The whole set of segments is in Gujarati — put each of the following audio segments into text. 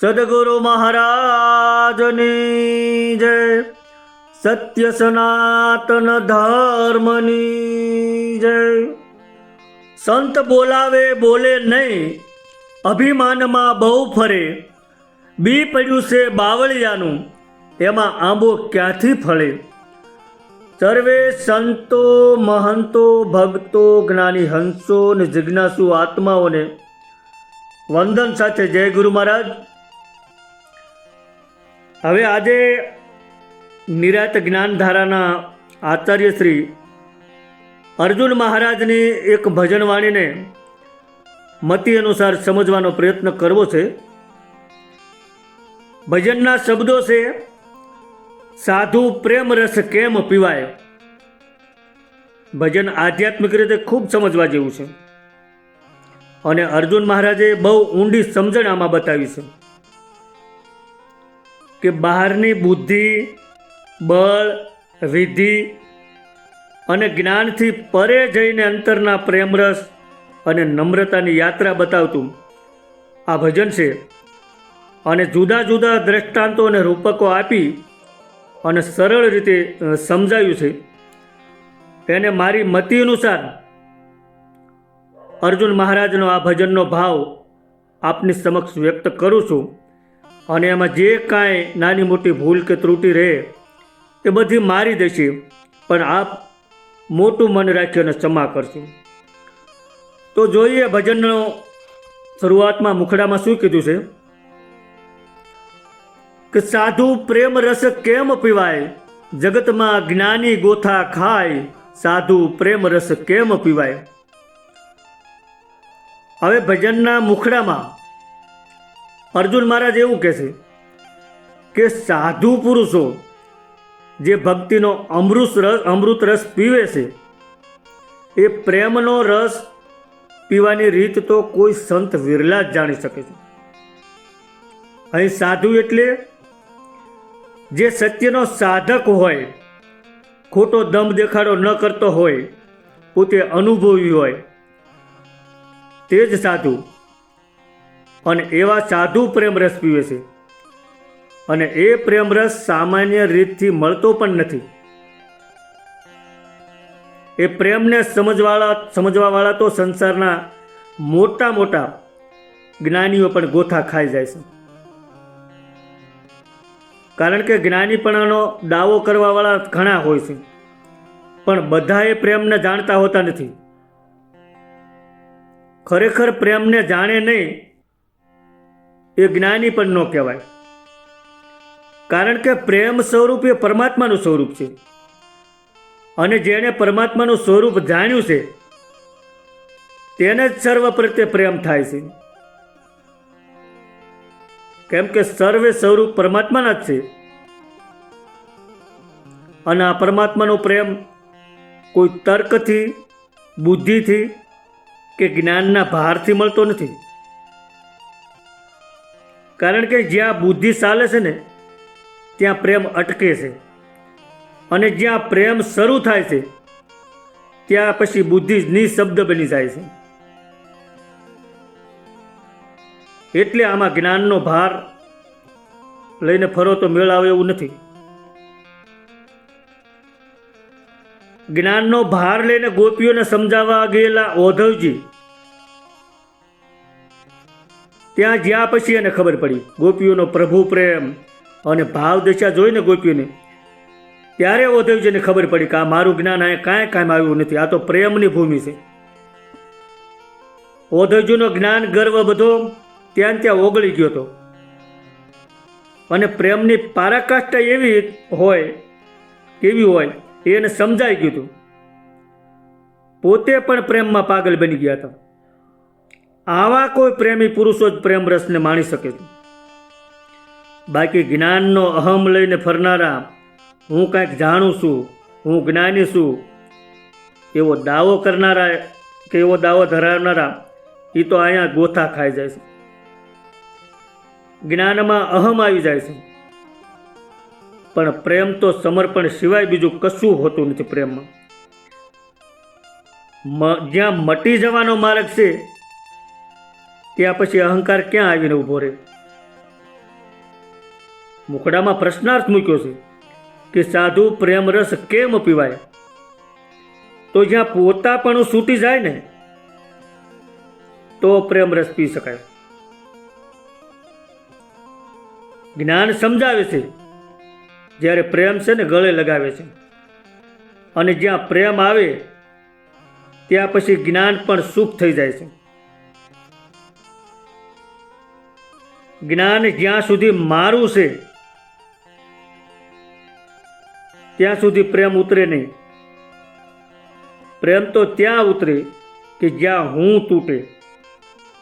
સદગુરુ મહારાજની જય. સત્ય સનાતન ધર્મની જય. સંત બોલાવે બોલે નહીં, અભિમાનમાં બહુ ફરે. બી પડ્યું છે બાવળિયાનું એમાં આંબો ક્યાંથી ફળે? સર્વે સંતો, મહંતો, ભક્તો જ્ઞાની હંસો ને જિજ્ઞાસુ આત્માઓને વંદન સાથે જય ગુરુ મહારાજ. હવે આજે નિરાત જ્ઞાનધારાના આચાર્ય શ્રી અર્જુન મહારાજની એક ભજનવાણીને મતિ અનુસાર સમજવાનો પ્રયત્ન કરવો છે. ભજનના શબ્દો છે, સાધુ પ્રેમ રસ કેમ પીવાય? ભજન આધ્યાત્મિક રીતે ખૂબ સમજવા જેવું છે. અને અર્જુન મહારાજે બહુ ઊંડી સમજણ આમાં બતાવી છે. કે બહારની બુદ્ધિ, બળ, વિધિ અને જ્ઞાનથી પરે જઈને અંતરના પ્રેમરસ અને નમ્રતાની યાત્રા બતાવતું. આ ભજન છે. અને જુદા જુદા દ્રષ્ટાંતો અને રૂપકો આપી અને સરળ રીતે સમજાયું છે. એને મારી મતિ અનુસાર અર્જુન મહારાજનો આ ભજનનો ભાવ આપની સમક્ષ વ્યક્ત કરું છું. અને એમાં જે કાંઈ નાની મોટી ભૂલ કે ત્રુટિ રહે, એ બધી મારી દેશે, પણ આપ મોટું મન રાખી અને ક્ષમા કરશું. તો જોઈએ ભજનનો શરૂઆતમાં મુખડામાં શું કીધું છે? કે સાધુ પ્રેમ રસ કેમ પીવાય? જગતમાં જ્ઞાની ગોથા ખાય, સાધુ પ્રેમ રસ કેમ પીવાય? હવે ભજનના મુખડામાં અર્જુન મહારાજ એવું કહે છે કે સાધુ પુરુષો જે ભક્તિનો અમૃત રસ અમૃત રસ પીવે છે, એ પ્રેમનો રસ પીવાની રીત તો કોઈ સંત વિરલા જ જાણી શકે છે. અહીં સાધુ એટલે જે સત્યનો સાધક હોય, ખોટો દમ દેખાડો ન કરતો હોય, પોતે અનુભવી હોય, તે જ સાધુ. અને એવા સાધુ પ્રેમરસ પીવે છે. અને એ પ્રેમરસ સામાન્ય રીતથી મળતો પણ નથી. એ પ્રેમને સમજવાળા, સમજવાવાળા તો સંસારના મોટા મોટા જ્ઞાનીઓ પણ ગોથા ખાઈ જાય છે. કારણ કે જ્ઞાનીપણાનો દાવો કરવાવાળા ઘણા હોય છે. પણ બધા એ પ્રેમને જાણતા હોતા નથી. ખરેખર પ્રેમને જાણે નહીં એ જ્ઞાની પણ ન કહેવાય. કારણ કે પ્રેમ સ્વરૂપ એ પરમાત્માનું સ્વરૂપ છે. અને જેણે પરમાત્માનું સ્વરૂપ જાણ્યું છે, તેને જ સર્વ પ્રત્યે પ્રેમ થાય છે. કેમ કે સર્વે સ્વરૂપ પરમાત્માના જ છે. અને આ પરમાત્માનો પ્રેમ કોઈ તર્કથી, બુદ્ધિથી કે જ્ઞાનના ભારથી મળતો નથી. કારણ કે જ્યાં બુદ્ધિ ચાલે છે ને, ત્યાં પ્રેમ અટકે છે. અને જ્યાં પ્રેમ શરૂ થાય છે, ત્યાં પછી બુદ્ધિ નિશબ્દ બની જાય છે. એટલે આમાં જ્ઞાનનો ભાર લઈને ફરો તો મેળ આવે એવું નથી. જ્ઞાનનો ભાર લઈને ગોપીઓને સમજાવવા ગયેલા ઓધવજી ત્યાં જ્યાં પછી એને ખબર પડી. ગોપીઓનો પ્રભુ પ્રેમ અને ભાવ દશા જોઈને ગોપીઓને ત્યારે ઓદેવજીને ખબર પડી કે આ મારું જ્ઞાન અહીંયા કાંઈ કામ આવ્યું નથી. આ તો પ્રેમની ભૂમિ છે. ઓધવજીનો જ્ઞાન, ગર્વ બધો ત્યાં ત્યાં ઓગળી ગયો હતો. અને પ્રેમની પારાકાષ્ઠા એવી હોય કેવી હોય, એને સમજાઈ ગયું હતું. પોતે પણ પ્રેમમાં પાગલ બની ગયા હતા. આવા કોઈ પ્રેમી પુરુષો જ પ્રેમ રસને માણી શકે છે. બાકી જ્ઞાનનો અહમ લઈને ફરનારા હું કાંઈક જાણું છું, હું જ્ઞાની છું, એવો દાવો કરનારા, કે એવો દાવો ધરાવનારા એ તો અહીંયા ગોથા ખાઈ જાય છે. જ્ઞાનમાં અહમ આવી જાય છે. પણ પ્રેમ તો સમર્પણ સિવાય બીજું કશું હોતું નથી પ્રેમમાં. જ્યાં મટી જવાનો માર્ગ છે ત્યાં પછી અહંકાર ક્યાં આવીને ઊભો રહે મુખડામાં પ્રશ્નાર્થ મૂક્યો છે કે સાધુ પ્રેમ રસ કેમ પીવાય તો જ્યાં પોતા પણ છૂટી જાય ને, તો પ્રેમ રસ પી શકાય. જ્ઞાન સમજાવે છે, જ્યારે પ્રેમ છે ને ગળે લગાવે છે. અને જ્યાં પ્રેમ આવે, ત્યાં પછી જ્ઞાન પણ સુખ થઈ જાય છે. જ્ઞાન જ્યાં સુધી મારું છે, ત્યાં સુધી પ્રેમ ઉતરે નહીં. પ્રેમ તો ત્યાં ઉતરે કે જ્યાં હું તૂટે.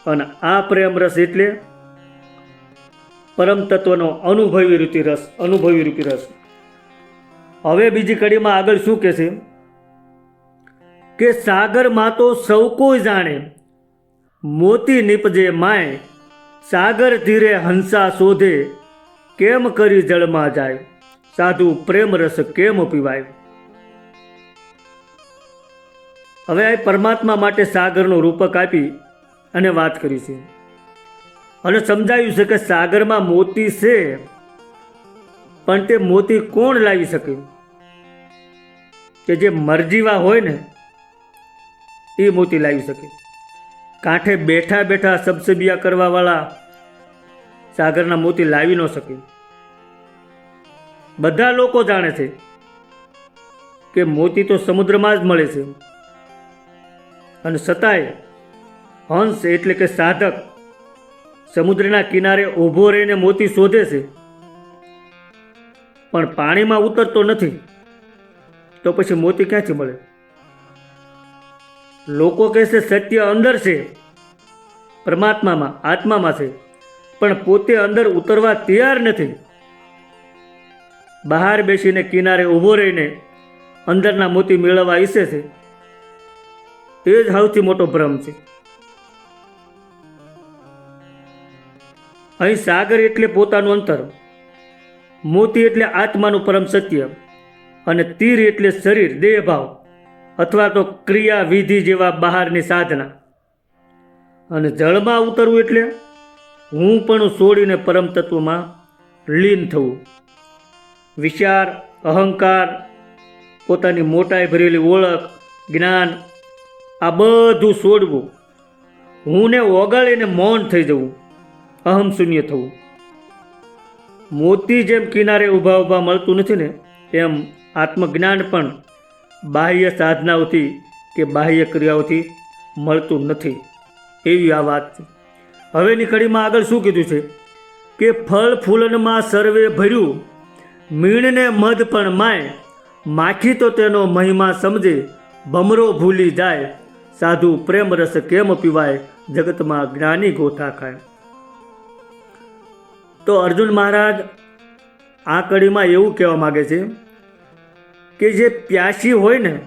અને આ પ્રેમ રસ એટલે પરમ તત્વનો અનુભવી રૂપી રસ, અનુભવી રૂપી રસ. હવે બીજી કડીમાં આગળ શું કહે છે? કે સાગરમાં તો સૌ કોઈ જાણે, મોતી નીપજે માય સાગર ધીરે હંસા શોધે, કેમ કરી જળમાં જાય? સાધુ પ્રેમ રસ કેમ પીવાય? હવે આ પરમાત્મા માટે સાગરનું રૂપક આપી અને વાત કરી છે. અને સમજાયું છે કે સાગરમાં મોતી છે, પણ તે મોતી કોણ લાવી શકે? કે જે મરજીવા હોય ને, એ મોતી લાવી શકે. કાંઠે બેઠા બેઠા સબસબિયા કરવાવાળા સાગરના મોતી લાવી ન શકે. બધા લોકો જાણે છે કે મોતી તો સમુદ્રમાં જ મળે છે. અને છતાંય હંસ એટલે કે સાધક સમુદ્રના કિનારે ઊભો રહીને મોતી શોધે છે. પણ પાણીમાં ઉતરતો નથી. તો પછી મોતી ક્યાંથી મળે? લોકો કહેશે સત્ય અંદર છે, પરમાત્મામાં, આત્મામાં છે, પણ પોતે અંદર ઉતરવા તૈયાર નથી. બહાર બેસીને કિનારે ઊભો રહીને અંદરના મોતી મેળવવા ઈચ્છે છે. તે જ સૌથી મોટો ભ્રમ છે. અહીં સાગર એટલે પોતાનું અંતર, મોતી એટલે આત્માનું પરમ સત્ય, અને તીર એટલે શરીર, દેહભાવ. અથવા તો ક્રિયાવિધિ જેવા બહારની સાધના. અને જળમાં ઉતરવું એટલે હું પણ છોડીને પરમ તત્વમાં લીન થવું. વિચાર, અહંકાર, પોતાની મોટાઈ ભરેલી ઓળખ, જ્ઞાન, આ બધું છોડવું હુંને ઓગાળીને મૌન થઈ જવું, અહમ શૂન્ય થવું. મોતી જેમ કિનારે ઊભા ઊભા મળતું નથી ને, એમ આત્મજ્ઞાન પણ બાહ્ય સાધનાઓથી કે બાહ્ય ક્રિયાઓથી મળતું નથી. એવી આ વાત છે. હવેની કડીમાં આગળ શું કીધું છે? કે ફળ ફૂલનમાં સર્વે ભર્યું, મીણને મધ પણ માય, માખી તો તેનો મહિમા સમજે, ભમરો ભૂલી જાય, સાધુ પ્રેમ રસ કેમ પીવાય, જગતમાં જ્ઞાની ગોથા ખાય. તો અર્જુન મહારાજ આ કડીમાં એવું કહેવા માગે છે કે જે પ્યાસી હોય ને,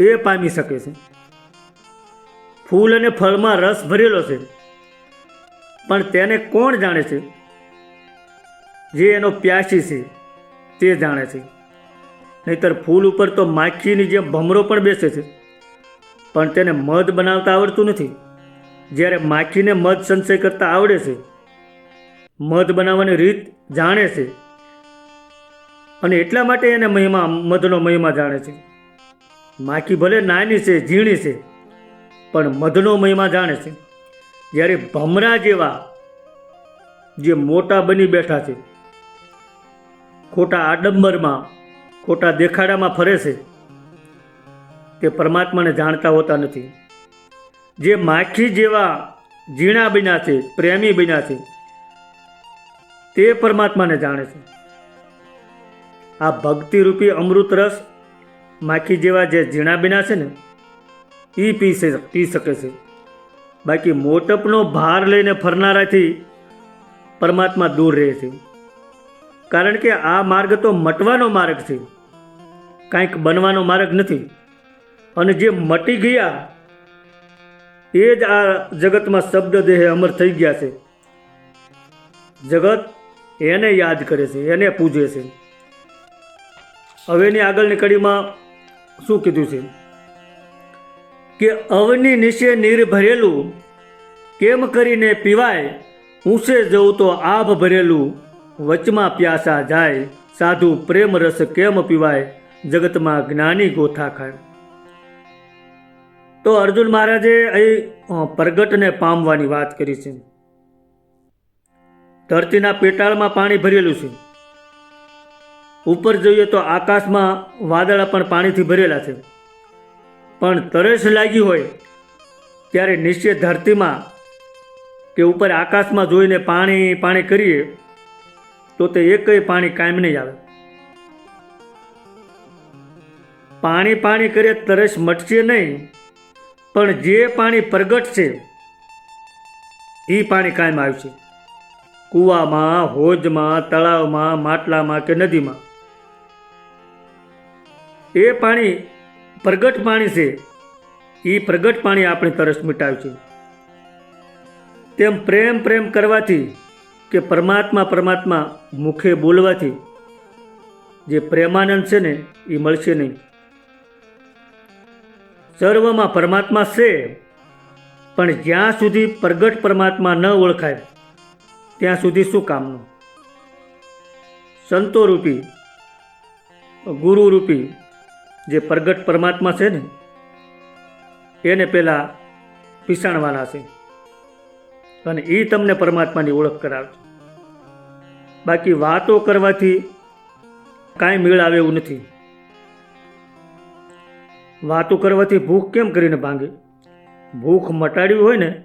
એ પામી શકે છે. ફૂલ અને ફળમાં રસ ભરેલો છે. પણ તેને કોણ જાણે છે? જે એનો પ્યાસી છે, તે જાણે છે. નહીતર ફૂલ ઉપર તો માખીની જેમ ભમરો પણ બેસે છે. પણ તેને મધ બનાવતા આવડતું નથી. જ્યારે માખીને મધ સંચય કરતા આવડે છે, મધ બનાવવાની રીત જાણે છે. અને એટલા માટે એને મહિમા, મધનો મહિમા જાણે છે. માખી ભલે નાની છે, ઝીણી છે, પણ મધનો મહિમા જાણે છે. જ્યારે ભમરા જેવા જે મોટા બની બેઠા છે, ખોટા આડંબરમાં, ખોટા દેખાડામાં ફરે છે, તે પરમાત્માને જાણતા હોતા નથી. જે માખી જેવા ઝીણા બન્યા છે, પ્રેમી બન્યા છે, તે પરમાત્માને જાણે છે. આ ભક્તિરૂપી અમૃત રસ માખી જેવા જે ઝીણા છે ને એ પી પી શકે છે. બાકી મોટપનો ભાર લઈને ફરનારાથી પરમાત્મા દૂર રહે છે. કારણ કે આ માર્ગ તો મટવાનો માર્ગ છે. કાંઈક બનવાનો માર્ગ નથી. અને જે મટી ગયા, એ જ આ જગતમાં શબ્દ દેહે અમર થઈ ગયા છે. જગત એને યાદ કરે છે, એને પૂજે છે. હવેની આગળની કડીમાં શું કીધું છે? કે અવની નીચે નીર ભરેલું, કેમ કરીને પીવાય ઊંચે જવું તો આભ ભરેલું, વચમાં પ્યાસા જાય, સાધુ પ્રેમ રસ કેમ પીવાય, જગતમાં જ્ઞાની ગોથા ખાય. તો અર્જુન મહારાજે અહીં પ્રગટને પામવાની વાત કરી છે. ધરતીના પેટાળમાં પાણી ભરેલું છે. ઉપર જોઈએ તો આકાશમાં વાદળા પણ પાણીથી ભરેલા છે. પણ તરસ લાગી હોય ત્યારે નિશ્ચય ધરતીમાં કે ઉપર આકાશમાં જોઈને પાણી પાણી કરીએ, તો તે એકય પાણી કાયમ નહીં આવે. પાણી પાણી કરીએ તરસ મટશે નહીં, પણ જે પાણી પ્રગટ છે એ પાણી કાયમ આવશે. કૂવામાં, હોજમાં, તળાવમાં, માટલામાં કે નદીમાં. એ પાણી પ્રગટ પાણી છે એ પ્રગટ પાણી આપણી તરસ મિટાવશે તેમ પ્રેમ પ્રેમ કરવાથી કે પરમાત્મા પરમાત્મા મુખે બોલવાથી જે પ્રેમાનંદ છે ને એ મળશે નહીં. સર્વમાં પરમાત્મા છે, પણ જ્યાં સુધી પ્રગટ પરમાત્મા ન ઓળખાય, ત્યાં સુધી શું કામનું? સંતો રૂપી ગુરુ રૂપી જે પ્રગટ પરમાત્મા છે ને, એને પહેલાં પીસાણવાના છે. અને એ તમને પરમાત્માની ઓળખ કરાવે. છે બાકી વાતો કરવાથી કાંઈ મેળ આવે એવું નથી. વાતો કરવાથી ભૂખ કેમ કરીને ભાંગે? ભૂખ મટાડવી હોય ને,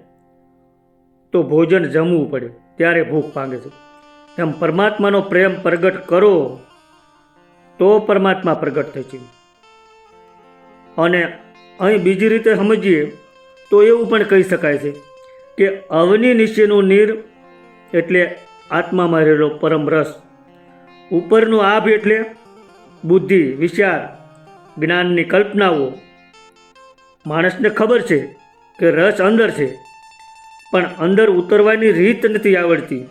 તો ભોજન જમવું પડે. ત્યારે ભૂખ ભાંગે છે. એમ પરમાત્માનો પ્રેમ પ્રગટ કરો, તો પરમાત્મા પ્રગટ થઈ છે અને અહીં બીજી રીતે સમજીએ, તો એવું પણ કહી શકાય છે કે અવની નીચેનું નીર એટલે આત્મામાં રહેલો પરમ રસ. ઉપરનું આભ એટલે બુદ્ધિ, વિચાર, જ્ઞાનની કલ્પનાઓ. માણસને ખબર છે કે રસ અંદર છે, પણ અંદર ઉતરવાની રીત નથી આવડતી.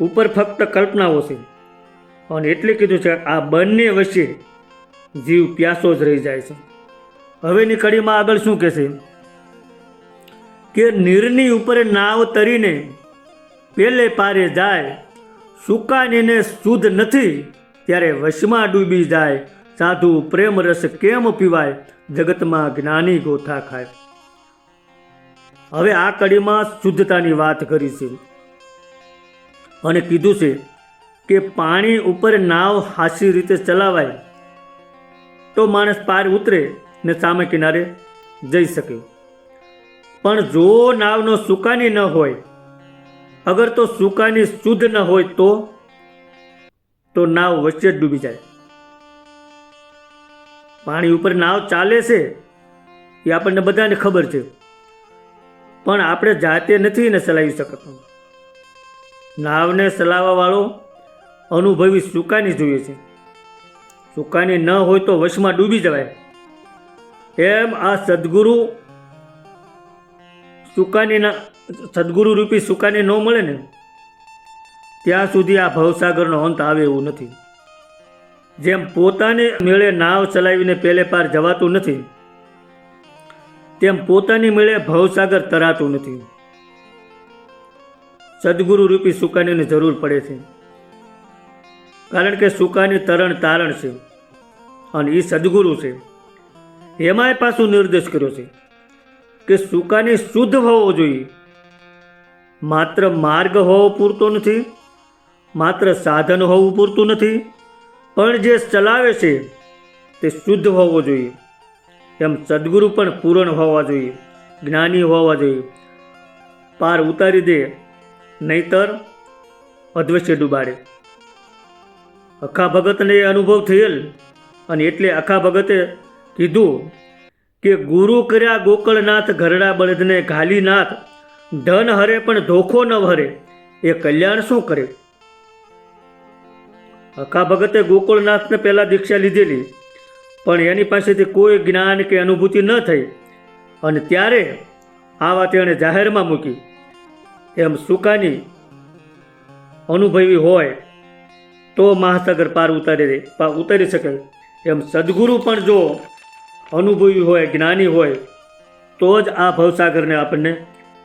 ઉપર ફક્ત કલ્પનાઓ છે. અને એટલે કીધું છે આ બંને વચ્ચે જીવ પ્યાસો જ રહી જાય છે. હવેની કડીમાં આગળ શું કહેશે? કે નીરની ઉપર નાવ તરીને પેલે પારે જાય સુકાનીને શુદ્ધ નથી, ત્યારે વશમાં ડૂબી જાય. સાધુ પ્રેમ રસ કેમ પીવાય? જગતમાં જ્ઞાની ગોથા ખાય. હવે આ કડીમાં શુદ્ધતાની વાત કરી છે અને કીધું છે કે પાણી ઉપર નાવ હાસી રીતે ચલાવાય તો માણસ પાર ઉતરે ને સામે કિનારે જઈ શકે. પણ જો નાવનો સુકાની ન હોય, અગર તો સુકાની શુદ્ધ ન હોય તો તો નાવ વચ્ચે જ ડૂબી જાય. પાણી ઉપર નાવ ચાલે છે એ આપણને બધાને ખબર છે. પણ આપણે જાતે નથી એને ચલાવી શકતા. નાવને ચલાવવા વાળો અનુભવી સુકાની જોઈએ છે. સુકાની ન હોય તો વશમાં ડૂબી જવાય. એમ આ સદગુરુ સુકાનીના, સદગુરુ રૂપી સુકાની ન મળે ને, ત્યાં સુધી આ ભવસાગરનો અંત આવે એવું નથી. જેમ પોતાને મેળે નાવ ચલાવીને પેલે પાર જવાતું નથી, તેમ પોતાની મેળે ભવસાગર તરાતું નથી. સદગુરુ રૂપી સુકાનીની જરૂર પડે છે. કારણ કે સુકાની તરણ તારણ છે અને એ સદગુરુ છે. એમાંય પાછું નિર્દેશ કર્યો છે કે સુકાની શુદ્ધ હોવો જોઈએ. માત્ર માર્ગ હોવો પૂરતો નથી, માત્ર સાધન હોવું પૂરતું નથી, પણ જે ચલાવે છે તે શુદ્ધ હોવો જોઈએ. એમ સદગુરુ પણ પૂરણ હોવા જોઈએ, જ્ઞાની હોવા જોઈએ. પાર ઉતારી દે, નહીતર અધવશ્ય ડૂબાડે. અખા ભગતને અનુભવ થયેલ. અને એટલે અખા ભગતે કીધું કે ગુરુ કર્યા ગોકળનાથ ઘરડા બળદને ઘાલીનાથ, ધન હરે પણ ધોખો ન હરે એ કલ્યાણ શું કરે? અખા ભગતે ગોકુળનાથને પહેલાં દીક્ષા લીધેલી, પણ એની પાસેથી કોઈ જ્ઞાન કે અનુભૂતિ ન થઈ. અને ત્યારે આ વાત એણે જાહેરમાં મૂકી. એમ સુકાની અનુભવી હોય તો મહાસાગર પાર ઉતારી ઉતારી શકે. એમ સદગુરુ પણ જો અનુભવી હોય, જ્ઞાની હોય, તો જ આ ભવસાગરને આપણને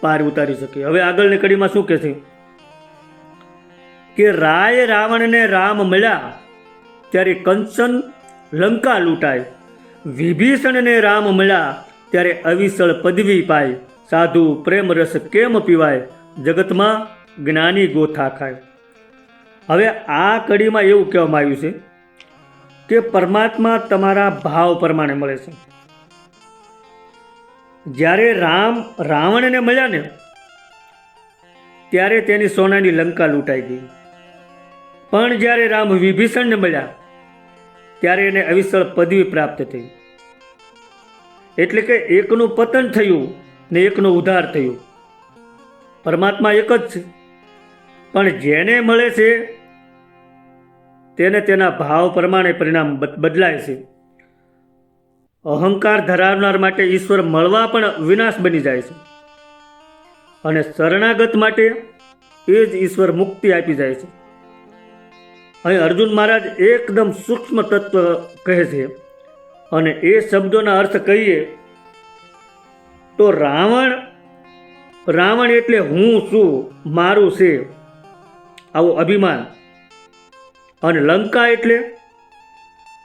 પાર ઉતારી શકે. હવે આગળની કડીમાં શું કહે છે કે રાય રાવણને રામ મળ્યા, ત્યારે કંચન લંકા લૂંટાય. વિભીષણને રામ મળ્યા, ત્યારે અવિસળ પદવી પાય. સાધુ પ્રેમ રસ કેમ પીવાય? જગતમાં જ્ઞાની ગોથા ખાય. હવે આ કડીમાં એવું કહેવામાં આવ્યું છે કે પરમાત્મા તમારા ભાવ પ્રમાણે મળે છે. જ્યારે રામ રાવણને મળ્યા ને, ત્યારે તેની સોનાની લંકા લૂંટાઈ ગઈ. પણ જ્યારે રામ વિભીષણને મળ્યા, ત્યારે એને અવિસળ પદવી પ્રાપ્ત થઈ. એટલે કે એકનું પતન થયું ને એકનો ઉદ્ધાર થયું. પરમાત્મા એક જ છે. પણ જેને મળે છે તેને તેના ભાવ પ્રમાણે પરિણામ બદ- બદલાય છે. અહંકાર ધરાવનાર માટે ઈશ્વર મળવા પણ વિનાશ બની જાય છે. અને શરણાગત માટે એ જ ઈશ્વર મુક્તિ આપી જાય છે. અહીં અર્જુન મહારાજ એકદમ સૂક્ષ્મ તત્વ કહે છે અને એ શબ્દોના અર્થ કહીએ તો રાવણ રાવણ એટલે હું છું, મારું છે. આવું અભિમાન. અને લંકા એટલે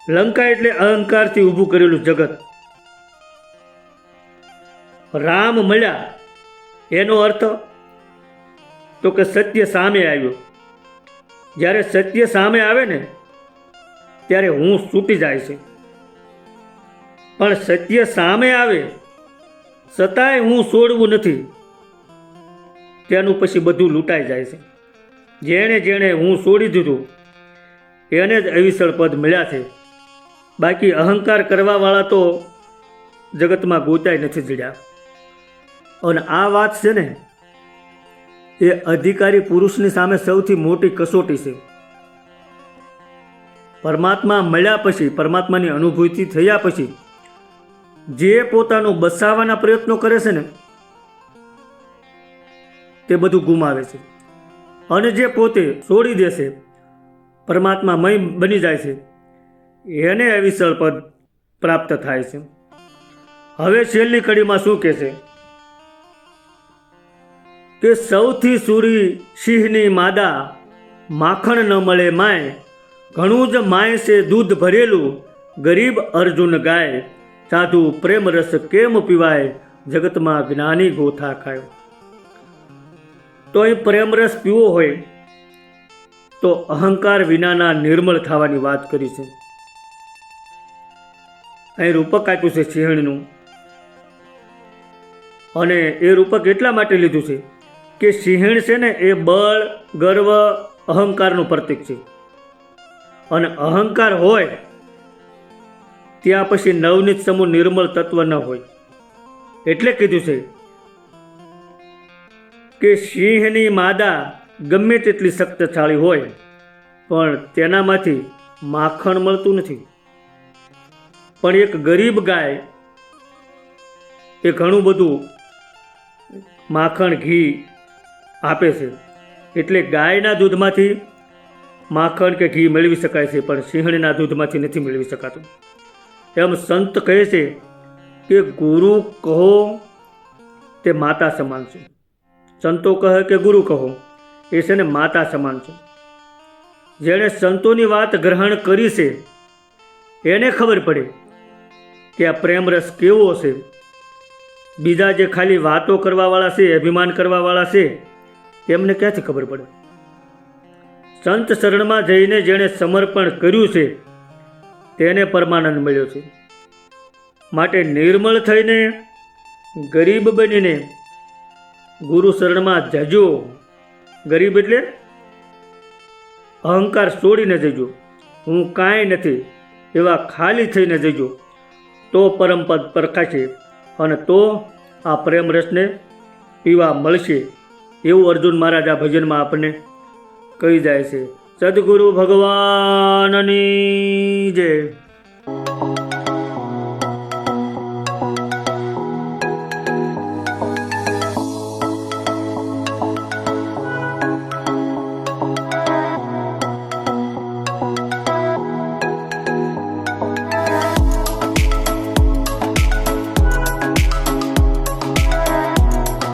લંકા એટલે અહંકારથી ઊભું કરેલું જગત. રામ મળ્યા, એનો અર્થ તો કે સત્ય સામે આવ્યો. જ્યારે સત્ય સામે આવે ને, ત્યારે હું છૂટી જાય છે. પણ સત્ય સામે આવે છતાંય હું છોડવું નથી. તેનું પછી બધું લૂંટાઈ જાય છે. જેણે જેણે હું છોડી દીધું એને જ અવિસળ પદ મળ્યા છે. બાકી અહંકાર કરવાવાળા તો જગતમાં ગોતાય નથી જડ્યા. અને આ વાત છે ને, એ અધિકારી પુરુષની સામે સૌથી મોટી કસોટી છે. પરમાત્મા મળ્યા પછી, પરમાત્માની અનુભૂતિ થયા પછી, જે પોતાનું બસાવવાના પ્રયત્નો કરે છે ને, તે બધું ગુમાવે છે. અને જે પોતે છોડી દેશે પરમાત્મા મય બની જાય છે. એને અવિસળ પદ પ્રાપ્ત થાય છે. હવે છેલ્લી કડીમાં શું કહે છે? કે સૌથી સુરી સિંહની માદા માખણ ન મળે માય, ઘણું જ માય છે દૂધ ભરેલું ગરીબ અર્જુન ગાય, સાધુ પ્રેમ રસ કેમ પીવાય, જગતમાં જ્ઞાની ગોથા ખાય. તો અહીં પ્રેમ રસ પીવો હોય તો અહંકાર વિનાના નિર્મળ થવાની વાત કરી છે. અહીં રૂપક આપ્યું છે સિંહણનું. અને એ રૂપક એટલા માટે લીધું છે કે સિંહણ છે ને એ બળ, ગર્વ, અહંકારનું પ્રતીક છે. અને અહંકાર હોય, ત્યાં પછી નવનીત સમૂહ નિર્મળ તત્વ ન હોય. એટલે કીધું છે કે સિંહની માદા ગમે તેટલી શક્તિશાળી હોય, પણ તેનામાંથી માખણ મળતું નથી. પણ એક ગરીબ ગાય, એ ઘણું બધું માખણ ઘી આપે છે. એટલે ગાયના દૂધમાંથી માખણ કે ઘી મેળવી શકાય છે, પણ સિંહણના દૂધમાંથી નથી મેળવી શકાતું. એમ સંત કહે છે કે, ગુરુ કહો, તે માતા સમાન છે. સંતો કહે કે, ગુરુ કહો. એ છે ને માતા સમાન છે. જેણે સંતોની વાત ગ્રહણ કરી છે, એને ખબર પડે કે આ પ્રેમરસ કેવો છે. બીજા જે ખાલી વાતો કરવાવાળા છે, અભિમાન કરવાવાળા છે, તેમને ક્યાંથી ખબર પડે? સંત શરણમાં જઈને જેણે સમર્પણ કર્યું છે, તેને પરમાનંદ મળ્યો છે. માટે નિર્મળ થઈને ગરીબ બનીને ગુરુ શરણમાં જજો. ગરીબ એટલે અહંકાર છોડીને જજો. હું કાંઈ નથી, એવા ખાલી થઈને જજો. તો પરમપદ પરખાશે અને તો આ પ્રેમ રસને પીવા મળશે એવું અર્જુન મહારાજ આ ભજનમાં આપણને કહી જાય છે. સદગુરુ ભગવાનની જય.